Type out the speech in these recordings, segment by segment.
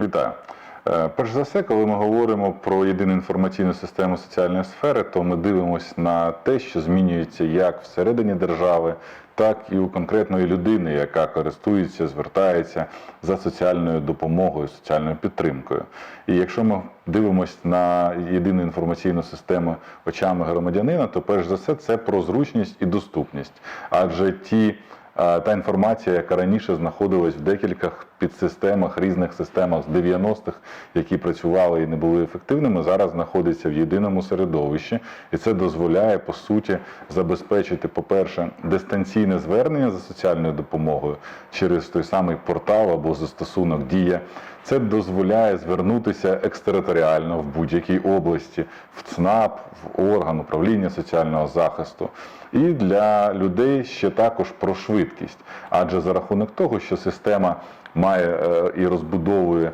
Вітаю. Е, Перш за все, коли ми говоримо про єдину інформаційну систему соціальної сфери, то ми дивимося на те, що змінюється як всередині держави, так і у конкретної людини, яка користується, звертається за соціальною допомогою, соціальною підтримкою. І якщо ми дивимося на єдину інформаційну систему очами громадянина, то перш за все це про зручність і доступність. Адже ті та інформація, яка раніше знаходилась в декілька підсистемах, різних системах з 90-х, які працювали і не були ефективними, зараз знаходиться в єдиному середовищі, і це дозволяє по суті забезпечити, по-перше, дистанційне звернення за соціальною допомогою через той самий портал або застосунок Дія. Це дозволяє звернутися екстериторіально в будь-якій області, в ЦНАП, в орган управління соціального захисту. І для людей ще також про швидкість, адже за рахунок того, що система має е, і розбудовує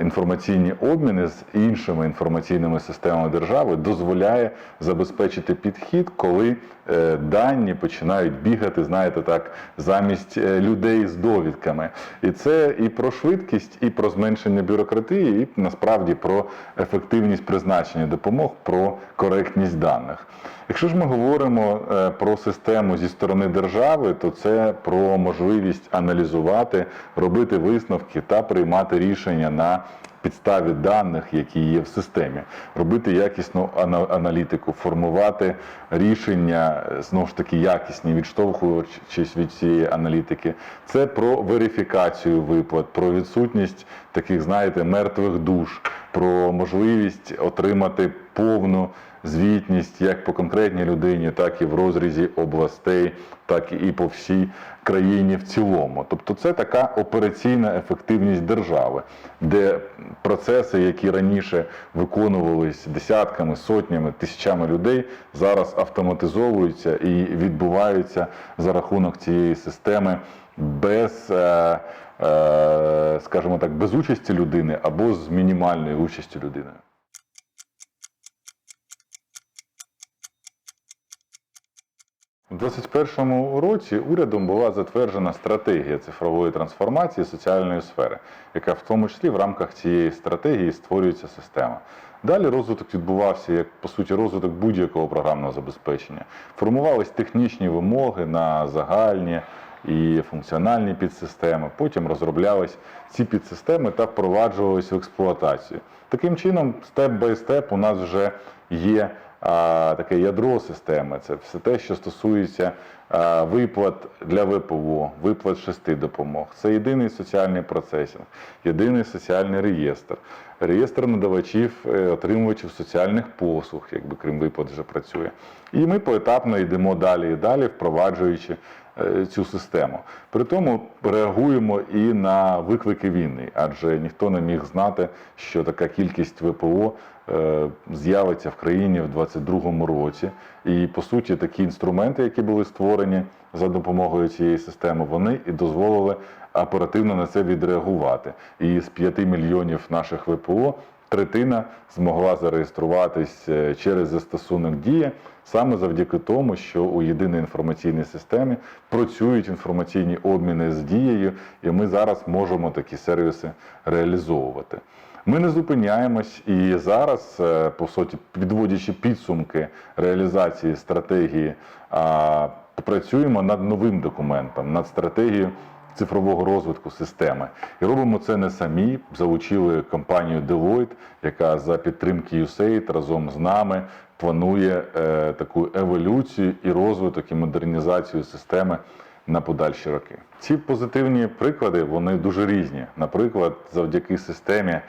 інформаційні обміни з іншими інформаційними системами держави, дозволяє забезпечити підхід, коли е, дані починають бігати, знаєте, так, замість е, людей з довідками. І це і про швидкість, і про зменшення бюрократії, і насправді про ефективність призначення допомог, про коректність даних. Якщо ж ми говоримо е, про систему зі сторони держави, то це про можливість аналізувати, робити висновки та приймати рішення на підставі даних, які є в системі, робити якісну ана- аналітику, формувати рішення е, знову ж таки якісні, відштовхуючись від цієї аналітики. Це про верифікацію виплат, про відсутність таких, знаєте, мертвих душ, про можливість отримати повну звітність як по конкретній людині, так і в розрізі областей, так і по всій країні в цілому. Тобто це така операційна ефективність держави, де процеси, які раніше виконувались десятками, сотнями, тисячами людей, зараз автоматизовуються і відбуваються за рахунок цієї системи без. е, е, Скажімо так, без участі людини або з мінімальною участю людини. У 2021 році урядом була затверджена стратегія цифрової трансформації соціальної сфери, яка в тому числі в рамках цієї стратегії створюється система. Далі розвиток відбувався як по суті розвиток будь-якого програмного забезпечення. Формувались технічні вимоги на загальні і функціональні підсистеми. Потім розроблялись ці підсистеми та впроваджувались в експлуатацію. Таким чином, степ бай степ у нас вже є таке ядро системи. Це все те, що стосується виплат для ВПО, виплат шести допомог. Це єдиний соціальний процесінг, єдиний соціальний реєстр, реєстр надавачів, е, отримувачів соціальних послуг, якби крім виплат вже працює. І ми поетапно йдемо далі і далі, впроваджуючи цю систему. При тому реагуємо і на виклики війни, адже ніхто не міг знати, що така кількість ВПО е, з'явиться в країні в 2022 році. І по суті, такі інструменти, які були створені за допомогою цієї системи, вони і дозволили оперативно на це відреагувати. І з 5 мільйонів наших ВПО третина змогла зареєструватись е, через застосунок Дія саме завдяки тому, що у єдиній інформаційній системі працюють інформаційні обміни з дією, і ми зараз можемо такі сервіси реалізовувати. Ми не зупиняємось і зараз, е, по суті, підводячи підсумки реалізації стратегії, працюємо над новим документом, над стратегією цифрового розвитку системи. І робимо це не самі. Залучили компанію Deloitte, яка за підтримки USAID разом з нами планує е, таку еволюцію і розвиток і модернізацію системи на подальші роки. Ці позитивні приклади вони дуже різні. Наприклад, завдяки системі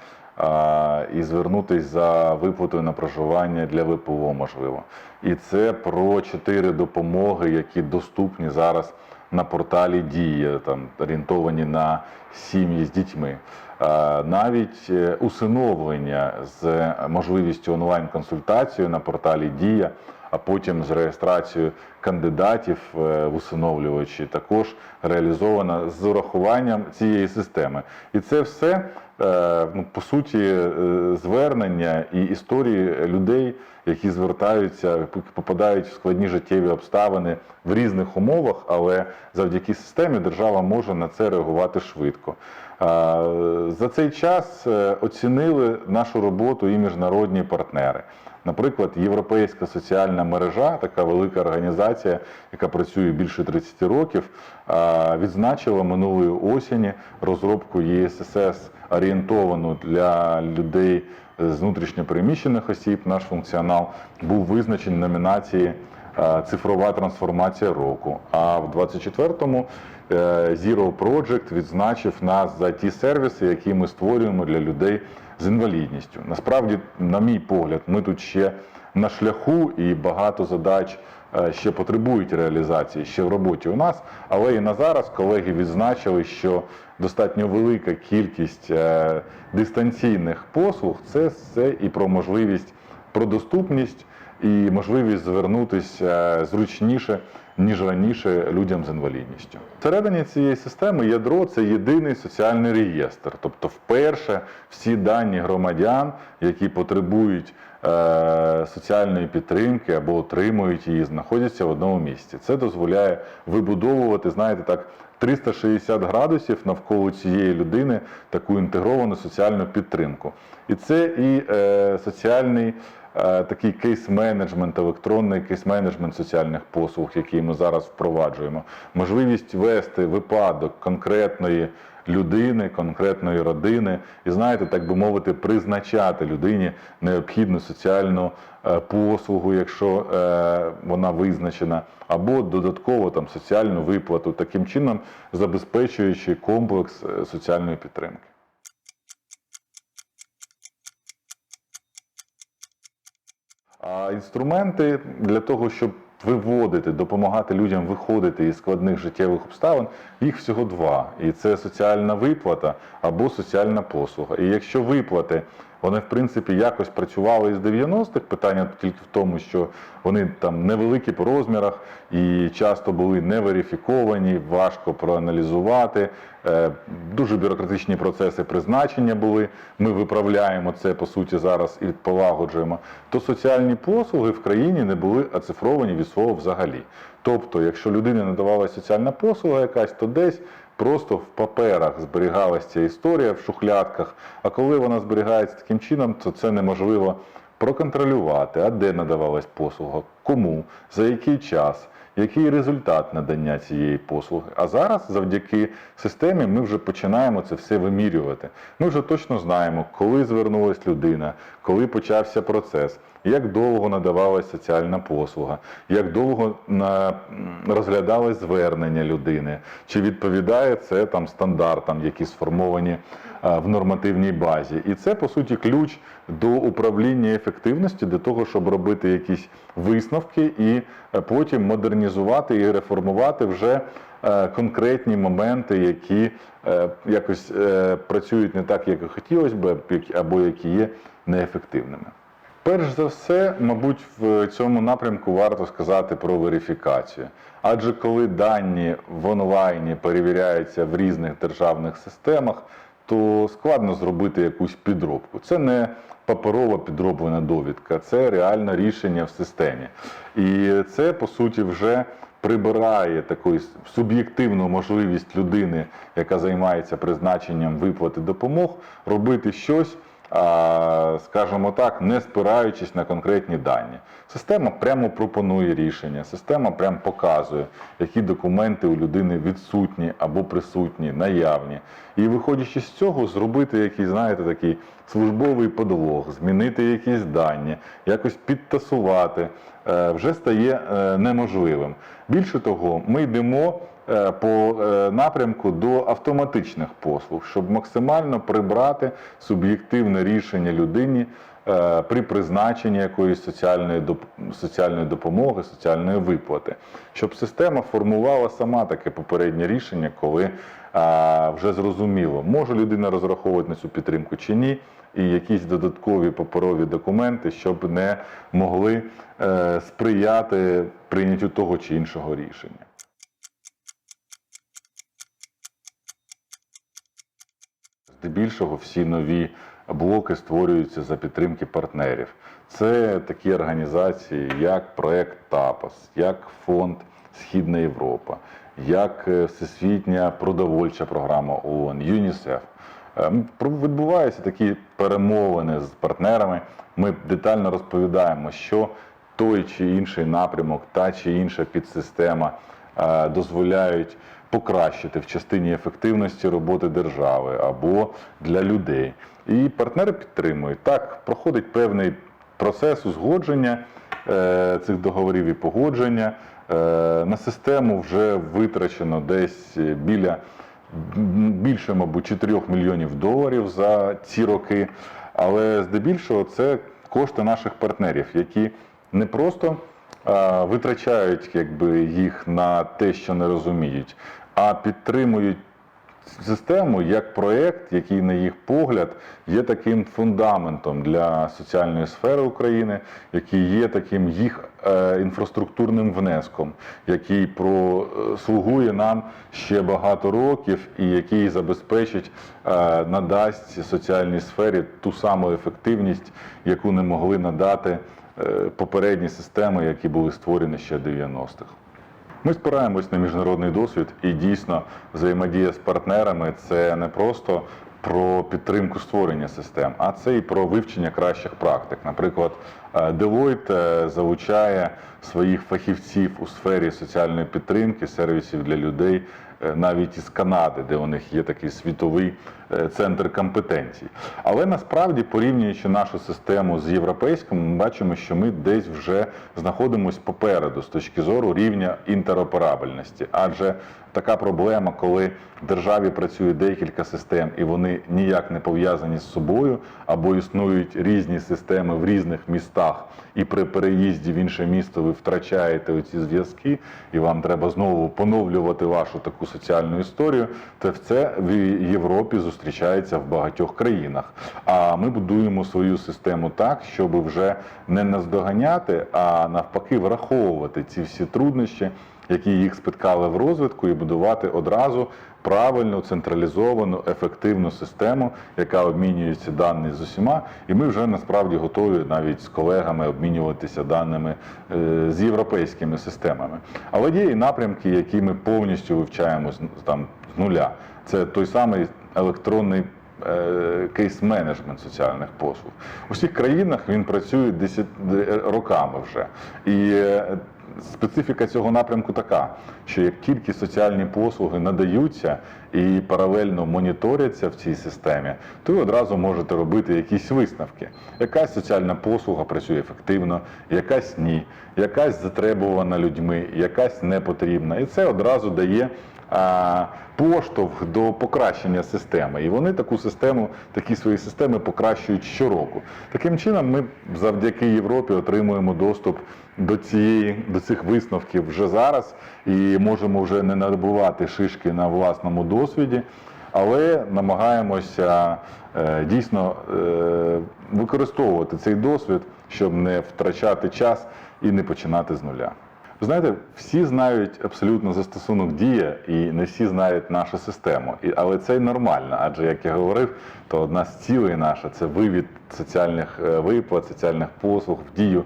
і звернутись за виплатою на проживання для ВПО можливо. І це про чотири допомоги, які доступні зараз на порталі Дія, там орієнтовані на сім'ї з дітьми. Навіть е, усиновлення з можливістю онлайн-консультації на порталі Дія, а потім з реєстрацією кандидатів е, в усиновлювачі також реалізована з урахуванням цієї системи. І це все ну, по суті, е, звернення і історії людей, які звертаються, попадають в складні життєві обставини в різних умовах, але завдяки системі держава може на це реагувати швидко. Е, За цей час е, оцінили нашу роботу і міжнародні партнери. Наприклад, Європейська соціальна мережа, така велика організація, яка працює більше 30 років, е, відзначила минулої осені розробку ЄСС орієнтовану для людей з внутрішньопереміщених осіб. Наш функціонал був визначений номінації е, Цифрова трансформація року. А в 24-му е, Zero Project відзначив нас за ті сервіси, які ми створюємо для людей з інвалідністю. Насправді, на мій погляд, ми тут ще на шляху і багато задач е, ще потребують реалізації ще в роботі у нас. Але і на зараз колеги відзначили, що достатньо велика кількість е, дистанційних послуг це все і про можливість, про доступність і можливість звернутися зручніше. Ніж раніше людям з інвалідністю. Всередині цієї системи ядро це єдиний соціальний реєстр, тобто, вперше всі дані громадян, які потребують е, соціальної підтримки або отримують її, знаходяться в одному місці. Це дозволяє вибудовувати, знаєте, так 360 градусів навколо цієї людини таку інтегровану соціальну підтримку. І це і е, соціальний е, такий кейс-менеджмент, електронний кейс-менеджмент соціальних послуг, який ми зараз впроваджуємо, можливість вести випадок конкретної людини, конкретної родини, і знаєте, так би мовити, призначати людині необхідну соціальну е, послугу, якщо е, вона визначена, або додатково там соціальну виплату, таким чином забезпечуючи комплекс е, соціальної підтримки. А інструменти для того, щоб виводити, допомагати людям виходити із складних життєвих обставин, їх всього два. І це соціальна виплата або соціальна послуга. І якщо виплати, вони в принципі якось працювали із 90-х, питання тільки в тому, що вони там невеликі по розмірах і часто були не верифіковані, важко проаналізувати. е, Дуже бюрократичні процеси призначення були. Ми виправляємо це по суті зараз і полагоджуємо. То соціальні послуги в країні не були оцифровані від слова взагалі. Тобто, якщо людині надавалася соціальна послуга якась, то десь просто в паперах зберігалася ця історія в шухлядках. А коли вона зберігається таким чином, то це неможливо проконтролювати, а де надавалась послуга, кому, за який час. Який результат надання цієї послуги? А зараз, завдяки системі, ми вже починаємо це все вимірювати. Ми вже точно знаємо, коли звернулась людина, коли почався процес, як довго надавалась соціальна послуга, як довго розглядалось звернення людини, чи відповідає це там стандартам, які сформовані в нормативній базі. І це по суті ключ до управління ефективності для того, щоб робити якісь висновки і е, потім модернізувати і реформувати вже е, конкретні моменти, які е, якось е, працюють не так, як хотілося б, або які є неефективними. Перш за все, мабуть, в цьому напрямку варто сказати про верифікацію. Адже коли дані в онлайні перевіряються в різних державних системах, то складно зробити якусь підробку. Це не паперова підроблена довідка, це реальне рішення в системі. І це, по суті, вже прибирає таку суб'єктивну можливість людини, яка займається призначенням виплати допомог, робити щось скажімо так, не спираючись на конкретні дані. Система прямо пропонує рішення, система прямо показує, які документи у людини відсутні або присутні, наявні. І виходячи з цього, зробити якийсь, знаєте, такий службовий подлог, змінити якісь дані, якось підтасувати, е, вже стає е, неможливим. Більше того, ми йдемо по е, напрямку до автоматичних послуг, щоб максимально прибрати суб'єктивне рішення людині е, при призначенні якоїсь соціальної соціальної допомоги, соціальної виплати, щоб система формувала сама таке попереднє рішення, коли вже зрозуміло, може людина розраховувати на цю підтримку чи ні, і якісь додаткові паперові документи, щоб не могли е, сприяти прийняттю того чи іншого рішення. З здебільшого всі нові блоки створюються за підтримки партнерів. Це такі організації, як проект ТАПОС, як фонд Східна Європа, як е, Всесвітня продовольча програма ООН, ЮНІСЕФ. Е, Відбуваються такі перемовини з партнерами. Ми детально розповідаємо, що той чи інший напрямок, та чи інша підсистема е, дозволяють покращити в частині ефективності роботи держави або для людей. І партнери підтримують. Так, проходить певний процес узгодження е, цих договорів і погодження. Е, на систему вже витрачено десь біля більше, мабуть, 4 мільйонів доларів за ці роки. Але здебільшого це кошти наших партнерів, які не просто витрачають якби, їх на те, що не розуміють, а підтримують систему як проєкт, який, на їх погляд, є таким фундаментом для соціальної сфери України, який є таким їх е, інфраструктурним внеском, який прослугує нам ще багато років і який забезпечить, е, надасть соціальній сфері ту саму ефективність, яку не могли надати е, попередні системи, які були створені ще 90-х. Ми спираємось на міжнародний досвід і дійсно взаємодія з партнерами це не просто про підтримку створення систем, а це і про вивчення кращих практик. Наприклад, е, Deloitte е, залучає своїх фахівців у сфері соціальної підтримки, сервісів для людей. е, Навіть із Канади, де у них є такий світовий е, центр компетенцій. Але насправді, порівнюючи нашу систему з європейською, ми бачимо, що ми десь вже знаходимося попереду з точки зору рівня інтероперабельності. Адже така проблема, коли в державі працює декілька систем і вони ніяк не пов'язані з собою, або існують різні системи в різних містах, і при переїзді в інше місто ви втрачаєте оці зв'язки, і вам треба знову поновлювати вашу таку соціальну історію, то це в Європі зустрічається в багатьох країнах. А ми будуємо свою систему так, щоб вже не наздоганяти, а навпаки, враховувати ці всі труднощі, які їх спіткали в розвитку, і будувати одразу правильну, централізовану, ефективну систему, яка обмінюється дані з усіма. І ми вже насправді готові навіть з колегами обмінюватися даними е, з європейськими системами. Але є і напрямки, які ми повністю вивчаємо там нуля. Це той самий електронний е, кейс-менеджмент соціальних послуг. У всіх країнах він працює 10 роками вже. І е, специфіка цього напрямку така, що як тільки соціальні послуги надаються і паралельно моніторяться в цій системі, то ви одразу можете робити якісь висновки. Якась соціальна послуга працює ефективно, якась ні, якась затребувана людьми, якась не потрібна. І це одразу дає поштовх до покращення системи. І вони таку систему, такі свої системи покращують щороку. Таким чином, ми завдяки Європі отримуємо доступ до цієї до цих висновків вже зараз і можемо вже не набувати шишки на власному досвіді. Але намагаємося е, дійсно е, використовувати цей досвід, щоб не втрачати час і не починати з нуля. Ви знаєте, всі знають абсолютно застосунок дія, і не всі знають нашу систему. І, але це й нормально, адже як я говорив, то одна з цілей наша це вивід соціальних е, виплат, соціальних послуг в дію,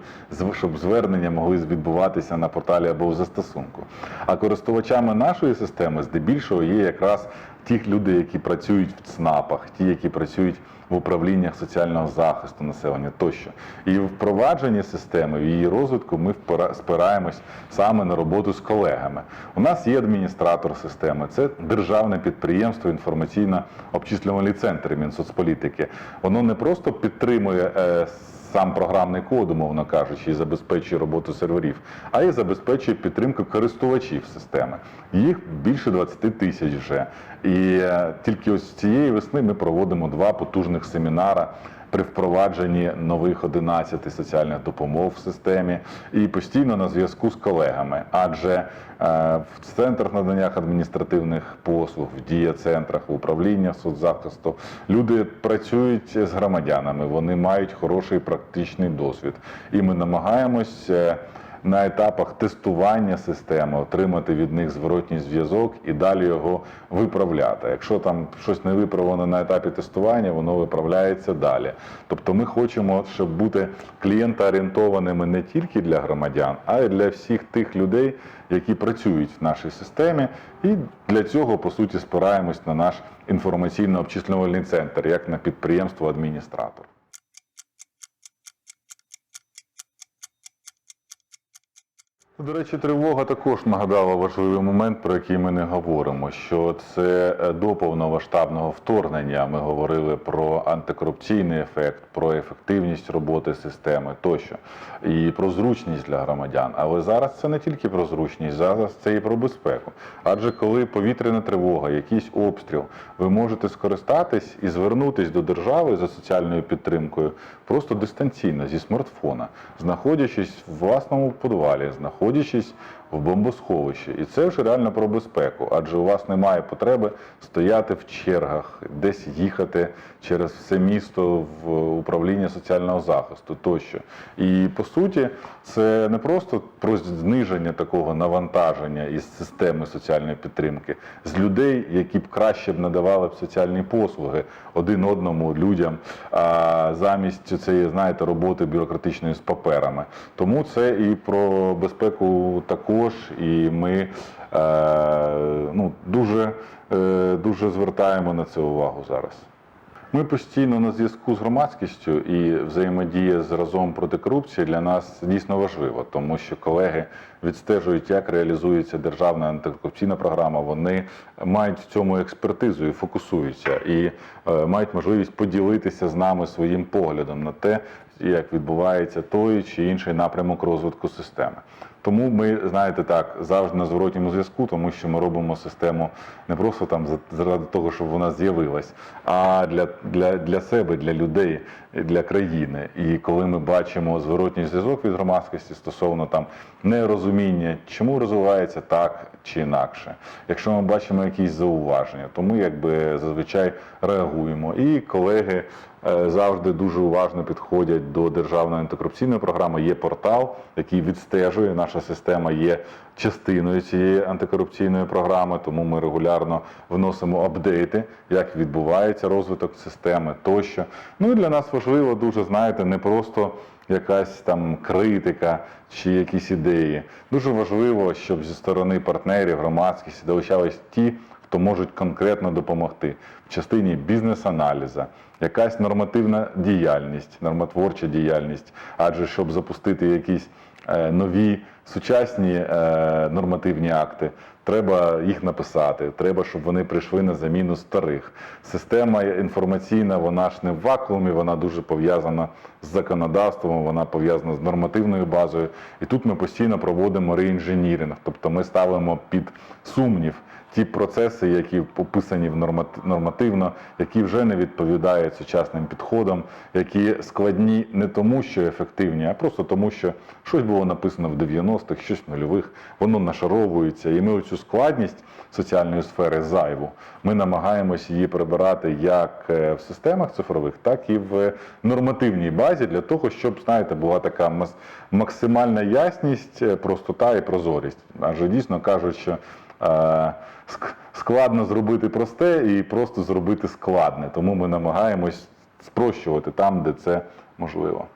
щоб звернення могли відбуватися на порталі або в застосунку. А користувачами нашої системи здебільшого є якраз ті люди, які працюють в ЦНАПах, ті, які працюють в управліннях соціального захисту населення тощо. І в впровадженні системи, в її розвитку ми спираємось саме на роботу з колегами. У нас є адміністратор системи, це державне підприємство інформаційно-обчислювальний центр Мінсоцполітики. Воно не просто підтримує. Сам програмний код, умовно кажучи, і забезпечує роботу серверів, а й забезпечує підтримку користувачів системи. Їх більше 20 тисяч вже. І е, тільки ось цієї весни ми проводимо два потужних семінари при впровадженні нових 11 соціальних допомог в системі і постійно на зв'язку з колегами. Адже е, в центрах надання адміністративних послуг, в дія-центрах, в управліннях соцзахисту люди працюють з громадянами, вони мають хороший практичний досвід. І ми намагаємось. На етапах тестування системи, отримати від них зворотній зв'язок і далі його виправляти. Якщо там щось не виправлено на етапі тестування, воно виправляється далі. Тобто ми хочемо, щоб бути клієнтоорієнтованими не тільки для громадян, а й для всіх тих людей, які працюють в нашій системі, і для цього по суті спираємось на наш інформаційно-обчислювальний центр, як на підприємство адміністратор. До речі, тривога також нагадала важливий момент, про який ми не говоримо. Що це е, до повномасштабного вторгнення. Ми говорили про антикорупційний ефект, про ефективність роботи системи тощо, і про зручність для громадян. Але зараз це не тільки про зручність, зараз це і про безпеку. Адже коли повітряна тривога, якийсь обстріл, ви можете скористатись і звернутись до держави за соціальною підтримкою просто дистанційно зі смартфона, знаходячись в власному подвалі, знаходячись в бомбосховищі. І це вже реально про безпеку, адже у вас немає потреби стояти в чергах, десь їхати через все місто в управління соціального захисту тощо. І по суті, це не просто про зниження такого навантаження із системи соціальної підтримки з людей, які б краще б надавали б соціальні послуги один одному людям, а замість цієї, знаєте, роботи бюрократичної з паперами. Тому це і про безпеку також, і ми е, ну, дуже, е, дуже звертаємо на це увагу зараз. Ми постійно на зв'язку з громадськістю і взаємодія з разом проти корупції для нас дійсно важлива, тому що колеги відстежують, як реалізується державна антикорупційна програма. Вони мають в цьому експертизу і фокусуються, і е, мають можливість поділитися з нами своїм поглядом на те, як відбувається той чи інший напрямок розвитку системи. Тому ми, знаєте, так завжди на зворотньому зв'язку, тому що ми робимо систему не просто там за- заради того, щоб вона з'явилась, а для, для, для себе, для людей, для країни. І коли ми бачимо зворотній зв'язок від громадськості стосовно там нерозуміння, чому розвивається так чи інакше, якщо ми бачимо якісь зауваження, то ми якби зазвичай реагуємо. І колеги е, завжди дуже уважно підходять до державної антикорупційної програми. Є портал, який відстежує. Наша система є частиною цієї антикорупційної програми, тому ми регулярно вносимо апдейти, як відбувається розвиток системи тощо. Ну і для нас важливо дуже, знаєте, не просто якась там критика чи якісь ідеї. Дуже важливо, щоб зі сторони партнерів, громадськості долучались ті, хто можуть конкретно допомогти в частині бізнес-аналіза, якась нормативна діяльність, нормотворча діяльність, адже щоб запустити якісь нові сучасні е, нормативні акти, треба їх написати, треба, щоб вони прийшли на заміну старих. Система інформаційна, вона ж не в вакуумі, вона дуже пов'язана з законодавством, вона пов'язана з нормативною базою. І тут ми постійно проводимо реінженіринг, тобто ми ставимо під сумнів ті процеси, які описані в нормат- нормативно, які вже не відповідають сучасним підходам, які складні не тому, що ефективні, а просто тому, що щось було написано в 90-х, щось нульових, воно нашаровується, і ми оцю складність соціальної сфери зайву. Ми намагаємось її прибирати як е, в системах цифрових, так і в нормативній базі для того, щоб знаєте, була така максимальна ясність, е, простота і прозорість. Адже дійсно кажуть, що е, складно зробити просте і просто зробити складне. Тому ми намагаємось спрощувати там, де це можливо.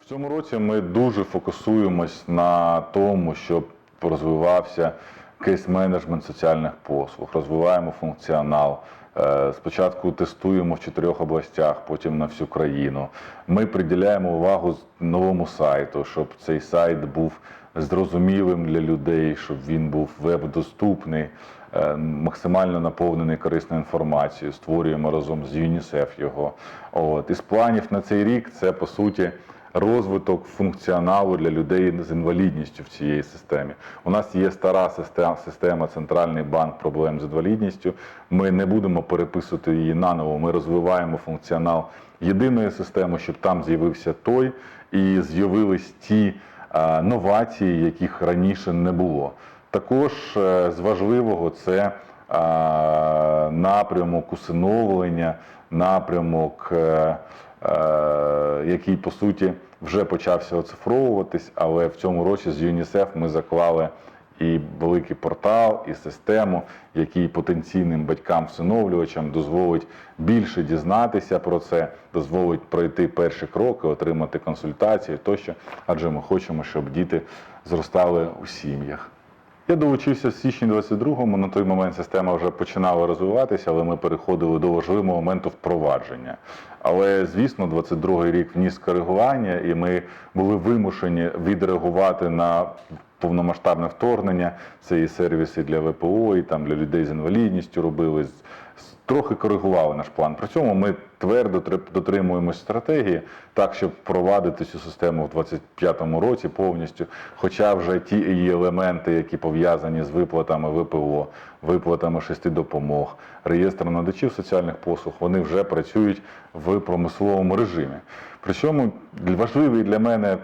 В цьому році ми дуже фокусуємось на тому, щоб розвивався кейс-менеджмент соціальних послуг, розвиваємо функціонал. Е, Спочатку тестуємо в чотирьох областях, потім на всю країну. Ми приділяємо увагу новому сайту, щоб цей сайт був зрозумілим для людей, щоб він був веб-доступний, е, максимально наповнений корисною інформацією. Створюємо разом з ЮНІСЕФ його. От із планів на цей рік це по суті розвиток функціоналу для людей з інвалідністю в цій системі. У нас є стара система, система Центральний банк проблем з інвалідністю. Ми не будемо переписувати її наново. Ми розвиваємо функціонал єдиної системи, щоб там з'явився той і з'явились ті е, новації, яких раніше не було. Також е, з важливого це е, напрямок усиновлення напрямок, е, який по суті вже почався оцифровуватись, але в цьому році з ЮНІСЕФ ми заклали і великий портал, і систему, який потенційним батькам-всиновлювачам дозволить більше дізнатися про це, дозволить пройти перші кроки, отримати консультації тощо, адже ми хочемо, щоб діти зростали у сім'ях. Я долучився в січні 22-му. На той момент система вже починала розвиватися, але ми переходили до важливого моменту впровадження. Але звісно, 22-й рік вніс коригування, і ми були вимушені відреагувати на повномасштабне вторгнення. Це і сервіси для ВПО, і там для людей з інвалідністю робили. Трохи коригували наш план. При цьому ми твердо дотримуємося стратегії так, щоб впровадити цю систему в 2025 році повністю. Хоча вже ті її елементи, які пов'язані з виплатами ВПО, виплатами шести допомог, реєстр надачів соціальних послуг, вони вже працюють в промисловому режимі. Причому для- важливий для мене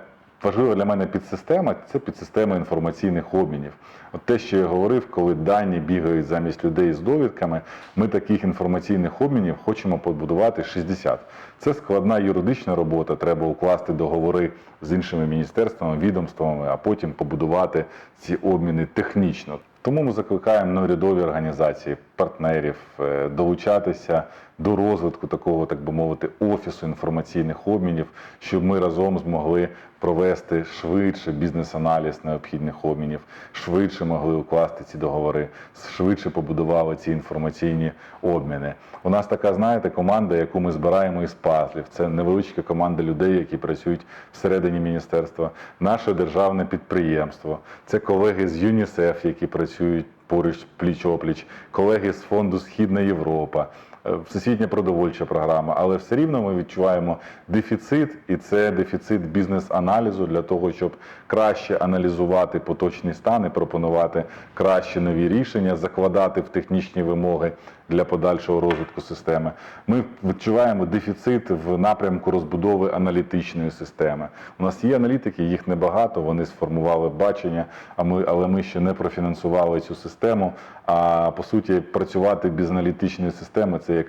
Важлива для мене підсистема це підсистема інформаційних обмінів. От те, що я говорив, коли дані бігають замість людей з довідками, ми таких інформаційних обмінів хочемо побудувати 60. Це складна юридична робота. Треба укласти договори з іншими міністерствами, відомствами, а потім побудувати ці обміни технічно. Тому ми закликаємо неурядові організації, партнерів е, долучатися до розвитку такого, так би мовити, офісу інформаційних обмінів, щоб ми разом змогли провести швидше бізнес-аналіз необхідних обмінів, швидше могли укласти ці договори, швидше побудували ці інформаційні обміни. У нас така, знаєте, команда, яку ми збираємо із пазлів. Це невеличка команда людей, які працюють всередині міністерства, наше державне підприємство, це колеги з ЮНІСЕФ, які працюють поруч пліч-опліч, колеги з фонду Східна Європа. Е, Всесвітня продовольча програма, але все рівно ми відчуваємо дефіцит, і це дефіцит бізнес-аналізу для того, щоб краще аналізувати поточний стан і пропонувати кращі нові рішення, закладати в технічні вимоги для подальшого розвитку системи. Ми відчуваємо дефіцит в напрямку розбудови аналітичної системи. У нас є аналітики, їх небагато. Вони сформували бачення, а ми, але ми ще не профінансували цю систему. А по суті, працювати без аналітичної системи це як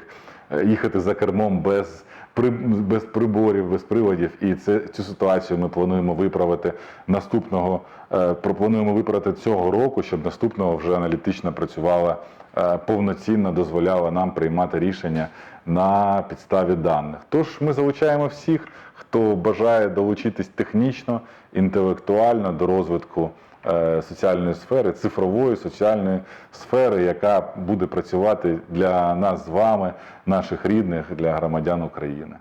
е, їхати за кермом без. При- Без приборів, без приладів, і це цю ситуацію ми плануємо виправити наступного. е, Пропонуємо виправити цього року, щоб наступного вже аналітично працювала е, повноцінно, дозволяла нам приймати рішення на підставі даних. Тож ми залучаємо всіх, хто бажає долучитись технічно, інтелектуально до розвитку соціальної сфери, цифрової соціальної сфери, яка буде працювати для нас з вами, наших рідних, для громадян України.